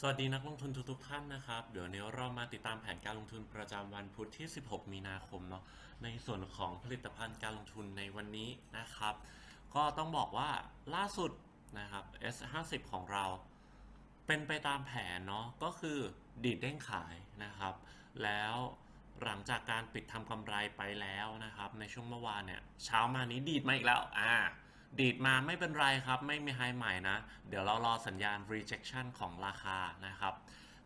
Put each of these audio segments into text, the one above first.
สวัสดีนักลงทุนทุกๆท่านนะครับ เดี๋ยวนี้เรามาติดตามแผนการลงทุนประจำวันพุธที่ 16 มีนาคมเนาะในส่วนของผลิตภัณฑ์การลงทุนในวันนี้นะครับ ก็ต้องบอกว่าล่าสุดนะครับ S50 ของเราเป็นไปตามแผนเนาะก็คือดีดเด้งขายนะครับ แล้วหลังจากการปิดทำกำไรไปแล้วนะครับ ในช่วงเมื่อวานเนี่ยเช้ามานี้ดีดมาอีกแล้วอ่า ดีดมาไม่เป็นไรครับ ไม่มีไฮใหม่นะ เดี๋ยวเรารอสัญญาณ rejection ของราคานะครับ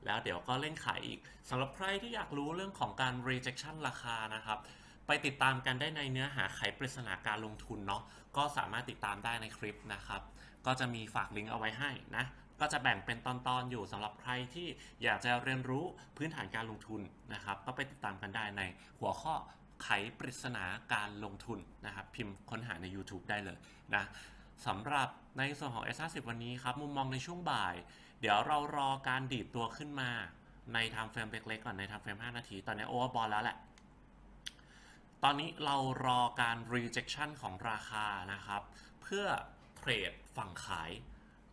แล้วเดี๋ยวก็เล่นขายอีกสำหรับใครที่อยากรู้เรื่องของการ rejection ราคานะครับ ไปติดตามกันได้ในเนื้อหาไขปริศนาการลงทุนเนาะก็สามารถติดตามได้ในคลิปนะครับ ก็จะมีฝากลิงก์เอาไว้ให้นะ ก็จะแบ่งเป็นตอนๆอยู่สำหรับใครที่อยากจะเรียนรู้พื้นฐานการลงทุนนะครับ ก็ไปติดตามกันได้ในหัวข้อ ไขปริศนาการลงทุนนะครับ พิมพ์ค้นหาใน YouTube ได้เลยนะสำหรับในส่วนของ S50 วันนี้ครับ มุมมองในช่วงบ่าย เดี๋ยวเรารอการดีดตัวขึ้นมาในทม์เฟรมเล็กๆก่อนในทม์เฟรม 5 นาที ตอนนี้โอเวอร์บอลแล้วแหละ ตอนนี้เรารอการ rejection ของราคานะครับ เพื่อเทรดฝั่งขาย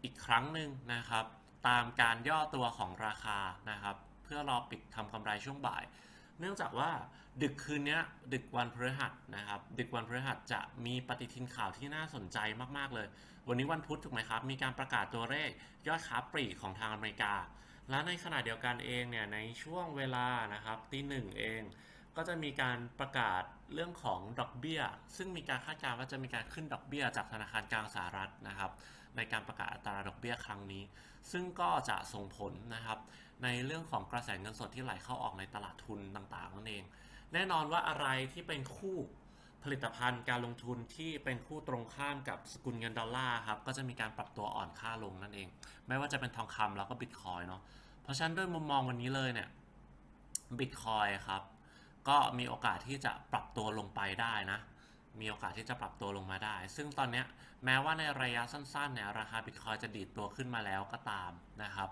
อีกครั้งหนึ่งนะครับ ตามการย่อตัวของราคานะครับ เพื่อรอปิดทำกำไรช่วงบ่าย เนื่องจากว่าดึกคืนนี้ดึกวันพฤหัสนะครับ ดึกวันพฤหัสจะมีปฏิทินข่าวที่น่าสนใจมาก ๆ เลย วันนี้วันพุธถูกไหมครับ มีการประกาศตัวเลขยอดค้าปลีกของทางอเมริกา และในขณะเดียวกันเองเนี่ยในช่วงเวลานะครับตีหนึ่งเอง ก็จะมีการประกาศเรื่องของดอกเบี้ย ซึ่งมีการคาดการณ์ว่าจะมีการขึ้นดอกเบี้ยจากธนาคารกลางสหรัฐนะครับ ในการประกาศอัตราดอกเบี้ยครั้งนี้ ซึ่งก็จะส่งผลนะครับ ในเรื่องของกระแสเงินสดที่ไหลเข้าออกในตลาดทุนต่างๆนั่นเอง แน่นอนว่าอะไรที่เป็นคู่ผลิตภัณฑ์การลงทุนที่เป็นคู่ตรงข้ามกับสกุลเงินดอลลาร์ครับก็จะมีการปรับตัวอ่อนค่าลงนั่นเอง ไม่ว่าจะเป็นทองคำแล้วก็บิตคอยเนาะเพราะฉะนั้นด้วยมุมมองวันนี้เลยเนี่ยบิตคอยครับก็มีโอกาสที่จะปรับตัวลงไปได้นะมีโอกาสที่จะปรับตัวลงมาได้ ซึ่งตอนนี้แม้ว่าในระยะสั้นๆเนี่ยราคาบิตคอยจะดีดตัวขึ้นมาแล้วก็ตามนะครับ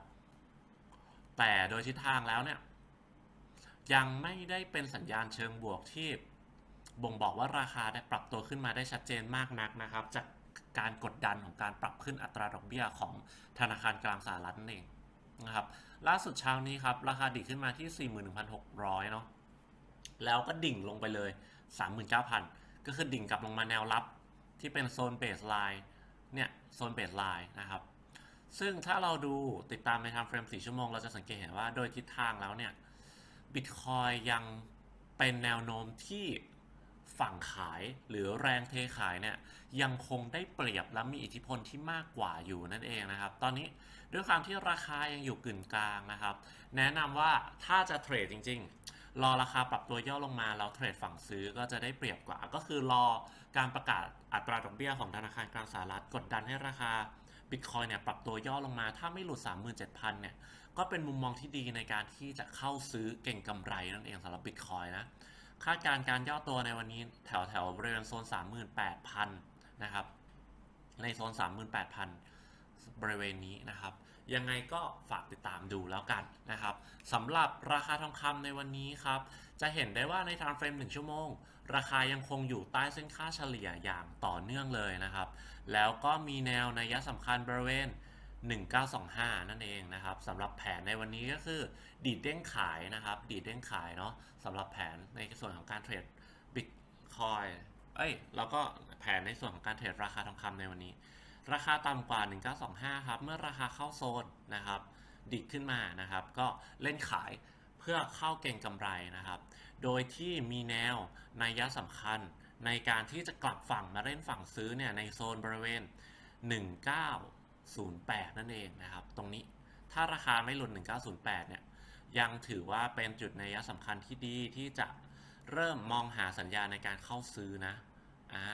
แต่โดยทิศทางแล้วเนี่ยยังไม่ได้เป็นสัญญาณเชิงบวกที่บ่งบอกว่าราคาได้ปรับตัวขึ้นมาได้ชัดเจนมากนักนะครับ จากการกดดันของการปรับขึ้นอัตราดอกเบี้ยของธนาคารกลางสหรัฐนั่นเองนะครับล่าสุดเช้านี้ครับ ราคาดีดขึ้นมาที่ 41,600 เนาะแล้วก็ดิ่งลงไปเลย 39,000 ก็คือดิ่งกลับลงมาแนวรับที่เป็นโซนเบสไลน์เนี่ยโซนเบสไลน์นะครับ ซึ่งถ้าเราดูติดตามใน time frame 4ชั่วโมง เราจะสังเกตเห็นว่าโดยทิศทางแล้วเนี่ยบิตคอยยังเป็นแนวโน้มที่ฝั่งขายหรือแรงเทขายเนี่ยยังคงได้เปรียบและมีอิทธิพลที่มากกว่าอยู่นั่นเองนะครับ ตอนนี้ด้วยความที่ราคายังอยู่กึ่งกลางนะครับ แนะนำว่าถ้าจะเทรดจริง ๆ รอราคาปรับตัวย่อลงมาแล้วเทรดฝั่งซื้อก็จะได้เปรียบกว่า ก็คือรอการประกาศอัตราดอกเบี้ยของธนาคารกลางสหรัฐกดดันให้ราคา บิตคอยเนี่ยปรับตัวย่อลงมาถ้าไม่หลุด 37,000เนี่ยก็เป็นมุมมองที่ดีในการที่จะเข้าซื้อเก่งกำไรนั่นเองสำหรับบิตคอยนะคาดการณ์การย่อตัวในวันนี้แถวแถวบริเวณโซน 38,000 นะครับ ในโซน 38,000 บริเวณนี้นะครับ ยังไงก็ฝากติดตามดูแล้วกันนะครับสำหรับราคาทองคำในวันนี้ครับ จะเห็นได้ว่าใน time frame 1ชั่วโมง ราคายังคงอยู่ใต้เส้นค่าเฉลี่ยอย่างต่อเนื่องเลยนะครับ แล้วก็มีแนวนัยสำคัญบริเวณ1925 นั่นเองนะครับสำหรับแผนในวันนี้ก็คือ ดีดเด้งขายนะครับ ดีดเด้งขายเนาะสำหรับแผนในส่วนของการเทรดบิตคอยเอ้ยแล้วก็แผนในส่วนของการเทรดราคาทองคำในวันนี้ ราคาต่ำกว่า 1925 ครับ เมื่อราคาเข้าโซนนะครับ ดิดขึ้นมานะครับ ก็เล่นขายเพื่อเข้าเก่งกำไรนะครับ โดยที่มีแนวนัยสำคัญในการที่จะกลับฝั่งมาเล่นฝั่งซื้อเนี่ยในโซนบริเวณ 1908 นั่นเองนะครับ ตรงนี้ถ้าราคาไม่หลุด 1908 เนี่ยยังถือว่าเป็นจุดนัยสำคัญที่ดีที่จะเริ่มมองหาสัญญาในการเข้าซื้อนะ อ่า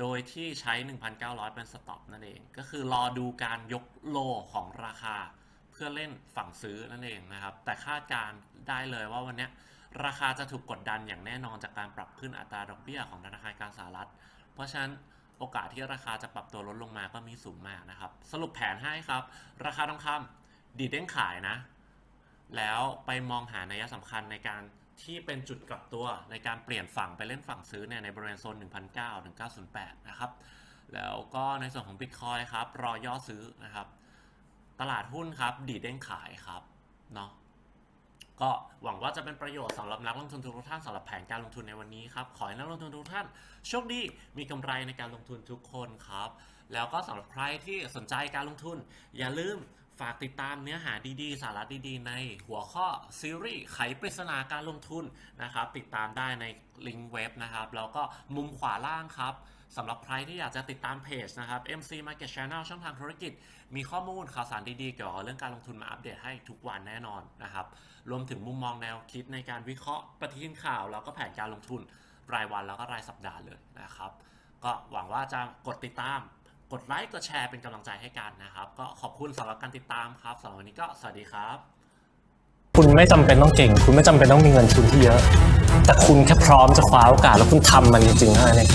โดยที่ใช้ 1,900 เป็นสต็อปนั่นเอง ก็คือรอดูการยกโลของราคาเพื่อเล่นฝั่งซื้อนั่นเองนะครับ แต่คาดการได้เลยว่าวันนี้ราคาจะถูกกดดันอย่างแน่นอนจากการปรับขึ้นอัตราดอกเบี้ยของธนาคารกลางสหรัฐ เพราะฉะนั้นโอกาสที่ราคาจะปรับตัวลดลงมาก็มีสูงมากนะครับ สรุปแผนให้ครับ ราคาทองคำดีดเด้งขายนะ แล้วไปมองหานัยสำคัญในการ ที่เป็นจุดกลับตัวในการเปลี่ยนฝั่งไปเล่นฝั่งซื้อเนี่ยในบริเวณโซน 1,900ถึง908 นะครับ แล้วก็ในส่วนของ Bitcoin ครับ รอย่อซื้อนะครับ ตลาดหุ้นครับ ดีดเด้งขายครับเนาะก็หวังว่าจะเป็นประโยชน์สำหรับนักลงทุนทุกท่านสำหรับแผนการลงทุนในวันนี้ครับ ขอให้นักลงทุนทุกท่านโชคดีมีกำไรในการลงทุนทุกคนครับ แล้วก็สำหรับใครที่สนใจการลงทุนอย่าลืม ฝากติดตามเนื้อหาดีๆ สาระดีๆ ในหัวข้อซีรีส์ไขปริศนาการลงทุนนะครับ ติดตามได้ในลิงก์เว็บนะครับ แล้วก็มุมขวาล่างครับสำหรับใครที่อยากจะติดตามเพจนะครับ MC Market Channel ช่องทางธุรกิจ มีข้อมูลข่าวสารดีๆ เกี่ยวกับเรื่องการลงทุนมาอัปเดตให้ทุกวันแน่นอนนะครับ รวมถึงมุมมองแนวคิดในการวิเคราะห์ปฏิทินข่าว แล้วก็แผนการลงทุนรายวันแล้วก็รายสัปดาห์เลยนะครับ ก็หวังว่าจะกดติดตาม กดไลค์กดแชร์เป็นกำลังใจให้กันนะครับ ก็ขอบคุณสำหรับการติดตามครับสำหรับวันนี้ก็สวัสดีครับ คุณไม่จำเป็นต้องเก่ง คุณไม่จำเป็นต้องมีเงินทุนที่เยอะ แต่คุณแค่พร้อมจะคว้าโอกาสแล้วคุณทำมันจริงๆเท่านั้นเอง